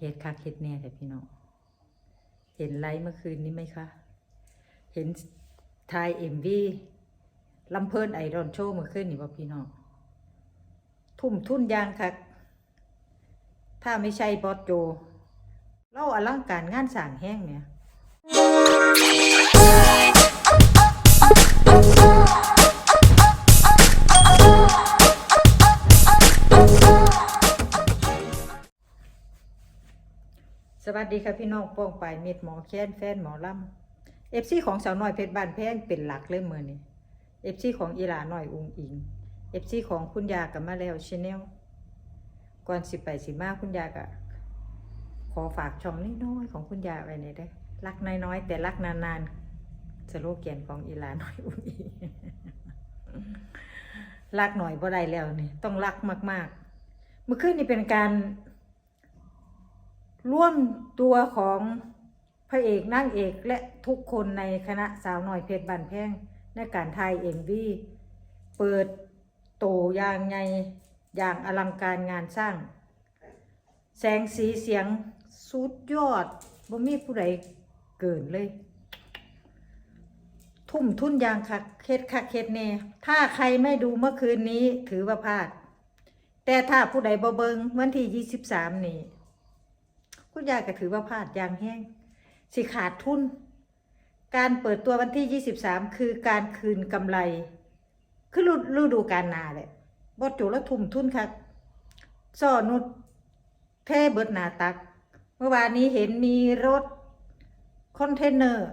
เฮ็ดคักเฮ็ดแน่แต่พี่น้องเห็นไลฟ์เมื่อคืนนี้ไหมคะ เห็นทายเอ็มวีลำเพิ่นไอรอนโชว์เมื่อคืนนี่บ่พี่น้องทุ่มทุ่นยางคัก ถ้าไม่ใช่บอสโจ เล่าอลังการงานสร้างแห้งเนี่ย วัสดีค่ะพี่น้องป้องปลายเม็ดหมอแค้นแฟนหมอลำเอฟซีของสาวน้อยเพชรบ้านแพงเป็นหลักเลยเมื่อนี้เอฟซีของอีหลาหน่อยอุงอิงเอฟซีของคุณยากับมาแล้วชาแนลก่อนสิบไปสิมาคุณยากะขอฝากช่องน้อยๆของคุณยาไว้ในอยด้รักน้อยๆแต่รักนานๆสโลแกนของอีหลาหน่อยอุงอิงรักหน่อยบ่ได้แล้วนี่ต้องรักมาก ๆ เมื่อคืนนี้เป็นการ ร่วมตัวของพระเอกนางเอกและทุกคนในคณะสาวหน่อยเพชรบันแพงในการถ่ายเอ็มวีเปิดโตอย่างไงอย่างอลังการงานสร้าง แสงสีเสียงสุดยอดบ่มีผู้ใดเกินเลย ทุ่มทุ่นอยางคักเคสคักเคสแน่ถ้าใครไม่ดูเมื่อคืนนี้ถือว่าพลาด แต่ถ้าผู้ใดบ่เบิงวันที่23นี่ คุณยายก็ถือว่าพลาดอย่างแห้งสิขาดทุน การเปิดตัววันที่ 23 คือการคืนกำไร คือฤดูการนาแหละบดจูแล้วทุ่มทุนครับซ่อนุดเทเบิดนาตัก เมื่อวานนี้เห็นมีรถคอนเทนเนอร์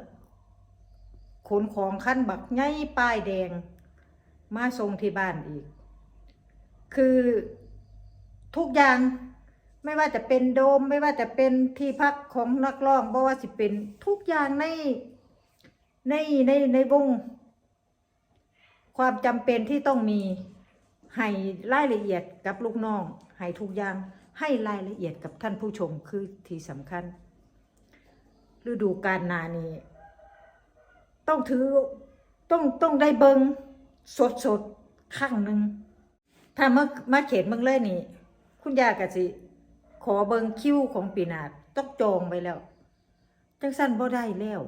ขนของขั้นบักไงป้ายแดง มาส่งที่บ้านอีก คือทุกอย่าง ไม่ว่าจะเป็นโดม ไม่ว่าจะเป็นที่พักของนักร้องบ่ว่าสิเป็นทุกอย่างในในในในวง ความจำเป็นที่ต้องมีให้รายละเอียดกับลูกน้องให้ทุกอย่างให้รายละเอียดกับท่านผู้ชมคือที่สำคัญ ฤดูกาลนานี้ ต้องถือต้องต้องได้เบิงสดสดข้างหนึ่งถ้ามามาเขตเมืองเลยนี่ คุณยากะสิ ขอเบิงคิวของปีนาดต้องจองไปแล้ว จังสั้นบ่ได้แล้ว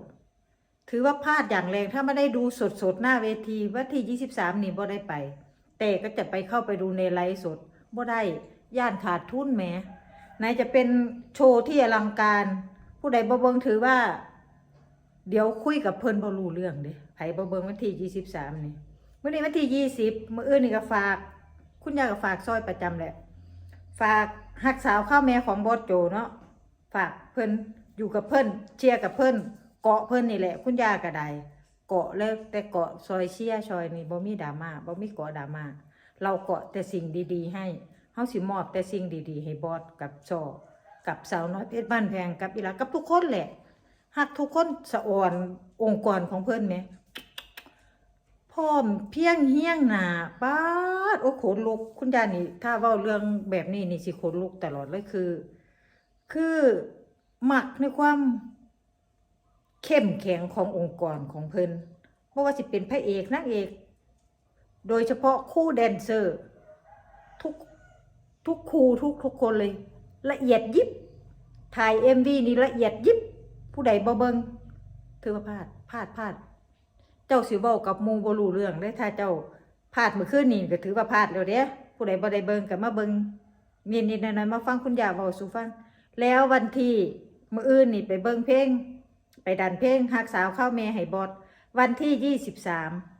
ถือว่าพลาดอย่างแรงถ้าไม่ได้ดูสดสดๆหน้าเวทีวันที่ 23 นี่บ่ได้ไป แต่ก็จะไปเข้าไปดูในไลฟ์สดบ่ได้ย่านขาดทุนแหมไหนจะเป็นโชว์ที่อลังการ ผู้ใดบ่เบิงถือว่า เดี๋ยวคุยกับเพิ่นบ่รู้เรื่องเด้ไผบ่เบิงวันที่23นี่มื้อนี้วันที่ 20มื้ออื่นนี่ก็ฝาก คุณยายก็ฝากซอยประจำแหละ ฝากหักสาวข้าวแม่ของบอสโจเนาะฝากเพิ่นอยู่กับเพิ่นเชียร์กับเพิ่นเกาะเพิ่นนี่แหละ คุณย่าก็ได้เกาะแล้วแต่เกาะซอยเชียร์ซอยนี่บ่มีดราม่าบ่มีเกาะดราม่าเราเกาะแต่สิ่งดี ๆ ให้เฮาสิมอบแต่สิ่งดีๆ ให้บอสกับซอกับสาวน้อยเพชรบ้านแพงกับอีหลากับทุกคนแหละหักทุกคนสะอ่อนองค์กรของเพิ่นแหม พร้อมเพียงเฮี้ยงหนาป้าดโอ้ขนลุก คุณยายนี่ ถ้าเว้าเรื่องแบบนี้นี่สิขนลุกตลอดเลยคือ คือหมักในความเข้มแข็งขององค์กรของเพิ่นเพราะว่าสิเป็นพระเอกนางเอก โดยเฉพาะคู่แดนเซอร์ ทุกทุกครูทุกทุกคนเลย ละเอียดยิบถ่ายเอ็มวีนี่ละเอียดยิบ ผู้ใดบ่เบิงถือว่าพลาดพลาดพลาด เจ้าสิเว้ากับหมู่บ่รู้เรื่องเด้ถ้าเจ้าพลาดมื้อคืนนี้ก็ถือว่าพลาดแล้วเด้ผู้ใดบ่ได้เบิ่งก็มาเบิ่งนิดๆหน่อยๆมาฟังคุณย่าเว้าสู่ฟัง แล้ววันที่มื้ออื่นนี่ไปเบิ่งเพลงไปดันเพลงฮักสาวเข้าแม่ให้บอดวันที่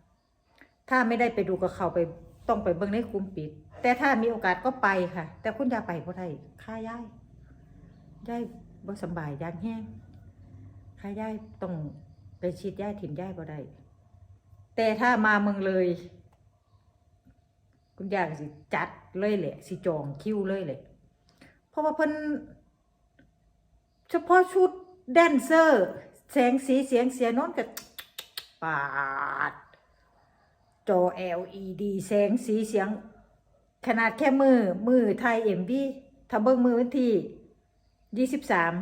23ถ้าไม่ได้ไปดูก็เขาไปต้องไปเบิ่งในกลุ่มปิด แต่ถ้ามีโอกาสก็ไปค่ะ แต่คุณยาไปบ่ได้ค่าย้ายย้ายบ่สบายยางแห้งค่าย้ายต้องไปฉีดย้ายถิ่มย้ายบ่ได้ แต่ถ้ามาเมืองเลย คุณยายก็สิจัดเลยแหละ สิจองคิวเลยแหละ เพราะว่าเพิ่นเฉพาะชุดแดนเซอร์ แสงสีเสียงเสียงน้นกับปาด จอ LED แสงสีเสียง ขนาดแค่มือ มือไทยเอ็มวีถ้าเบิ่งมือวันที่ยี่สิบสาม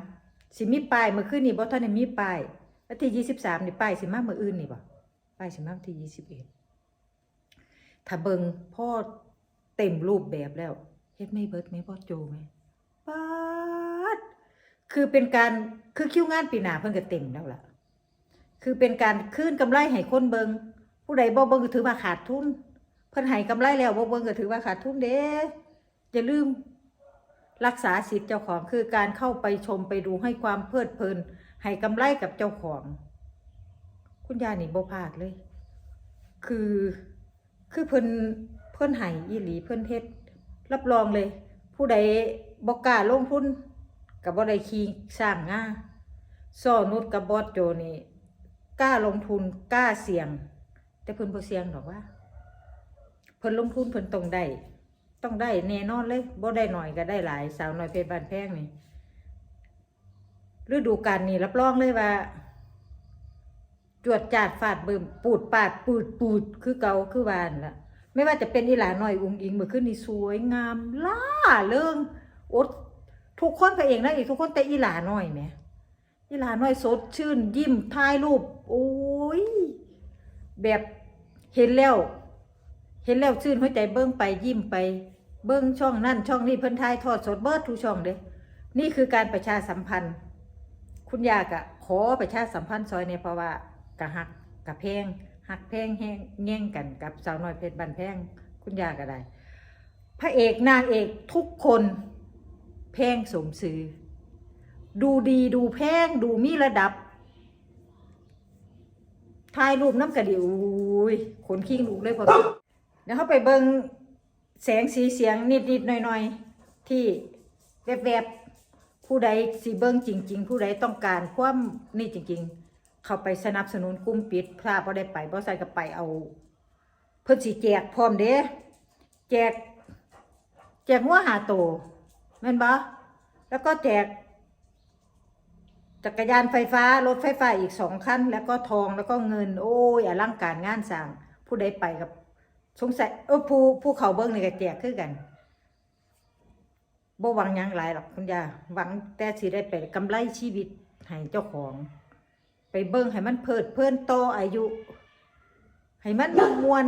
สิมีป้ายเมื่อคืนนี่บ่ทันได้มีป้ายวันที่ยี่สิบสามนี่ป้ายสิมาเมื่ออื่นนี่บ่ ไปสิมาวันที่ยี่สิบเอ็ดถ้าเบิงพ่อเต็มรูปแบบแล้วเฮ็ดไม่เบิดไหมพ่อโจไหมป๊าดคือเป็นการคือคิวงานปีหนาเพิ่นก็เต็มแล้วล่ะ คือเป็นการคืนกำไรให้คนเบิงผู้ใดบ่เบิงก็ถือว่าขาดทุน เพิ่นให้กำไรแล้วบ่เบิงก็ถือว่าขาดทุนเด้อย่าลืมรักษาสิทธิ์เจ้าของคือการเข้าไปชมไปดูให้ความเพลิดเพลินให้กำไรกับเจ้าของ คุณยายนี่บ่พลาดเลย คือคือเพิ่นเพิ่นให้อีหลีเพิ่นเฮ็ด รับรองเลย ผู้ใดบ่กล้าลงทุนกับบ่ได้ขี่สร้างงาซ้อนุดกับบอสโจนี่กล้าลงทุนกล้าเสี่ยง แต่เพิ่นบ่เสี่ยงหรอกว่าเพิ่นลงทุนเพิ่นต้องได้ต้องได้แน่นอนเลยบ่ได้หน่อยก็ได้หลาย สาวน้อยเพชรบ้านแพงนี่ฤดูกาลนี้รับรองเลยว่า จวดจาดฟาดเบึมปูดปาดปูดปูดคือเกาคือวานล่ะไม่ว่าจะเป็นอีหลาหน่อยอุ้งอิงเมื่อคืนนี่สวยงามล่าเริงอดทุกคนพระเอกนะอีกทุกคนแต่อีหลาหน่อยแหมอีหลาหน่อยสดชื่น ยิ้มถ่ายรูป โอ้ยแบบเห็นแล้ว เห็นแล้วชื่นหัวใจเบิ้งไปยิ้มไป เบิ้งช่องนั่นช่องนี้เพิ่นทายทอดสดเบิดทุกช่องเด้นี่คือการประชาสัมพันธ์ คุณยากะขอประชาสัมพันธ์ซอยในเพราะว่า กะหักกะเพงหักเพงแห้งแง่งกันกับสาวน้อยเพชรบันแพงคุณยาก็ได้ พระเอกนางเอกทุกคนแพงสมซื้อดูดีดูแพงดูมีระดับถ่ายรูปน้ำกระดิวอุ้ยขนคิงลูกเลยพอเดี๋ยวเขาไปเบิงแสงสีเสียงนิดนิดหน่อยหน่อยที่แวบๆผู้ใดสีเบิงจริง ๆ ผู้ใดต้องการความนี่จริง ๆ เข้าไปสนับสนุนกลุ้มปิดพลาดบ่ได้ไปบ่ใส่ก็ไปเอา เพิ่นสิแจกพร้อมเด้แจก แจกหัวหาโตแม่นบ่แล้วก็แจก จักรยานไฟฟ้ารถไฟฟ้าอีกสองคันแล้วก็ทองแล้วก็เงิน โอ้ยอลังการงานสร้าง ผู้ใดไปกับสงสัยเออผู้ผู้เขาเบิ้งนี่ก็แจกคือกันบ่หวังยังหลายหรอกคุณยาหวังแต่สิได้ไปกำไรชีวิตให้เจ้าของ ไปเบิ้งให้มันเพิดเพลินโตอายุ ให้มันมวน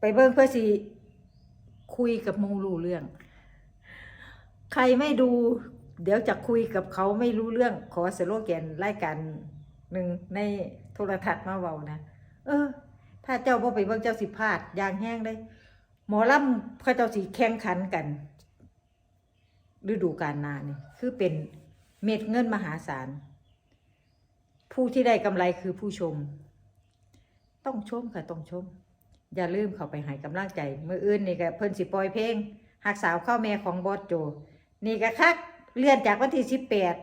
ไปเบิ้งเพื่อสิคุยกับมูรู้เรื่อง ใครไม่ดู เดี๋ยวจะคุยกับเขาไม่รู้เรื่อง ขอสโลแกนรายการหนึ่งในโทรทัศน์มาเว้านะ เออ ถ้าเจ้าบ่ไปเบิ่งเจ้าสิพลาดยางแห้งเลยหมอลำเขาเจ้าสิแข่งขันกันฤดูกาลนานี่คือเป็น เม็ดเงินมหาศาล ผู้ที่ได้กำไรคือผู้ชม ต้องชมค่ะต้องชม อย่าลืมเข้าไปให้กำลังใจเมื่ออื่นนี่ก็เพิ่นสิปล่อยเพลงหักสาวเข้าแม่ของบอสโจ นี่ก็คักเลื่อนจากวันที่สิบแปด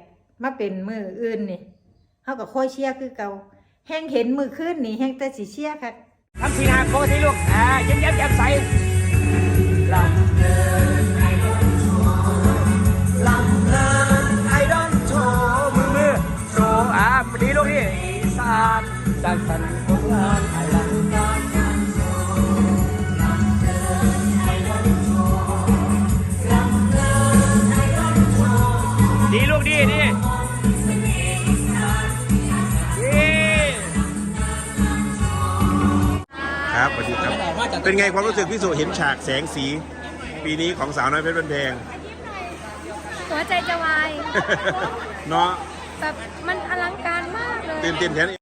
มาเป็นมืออื่นนี่เฮาก็ค่อยเชียร์คือเก่าแห้งเห็นมือขึ้นนี่แห้งแต่สิเชียร์ค่ะทำสีหน้าโคตรลูกอ่ายิ้มแย้มแจ่มใสานดังสันของงานไอลังการงานโชว์ลำเลินไอดอนโชว์ลำเลินไอดอนโชว์ดีลูกดีดีดีครับสวัสดีครับ เป็นไงความรู้สึกพี่สุเห็นฉากแสงสี ปีนี้ของสาวน้อยเพชรบันแพงหัวใจจะวาย เนาะ แบบมันอลังการมากเลย ตื่นเต้นแทน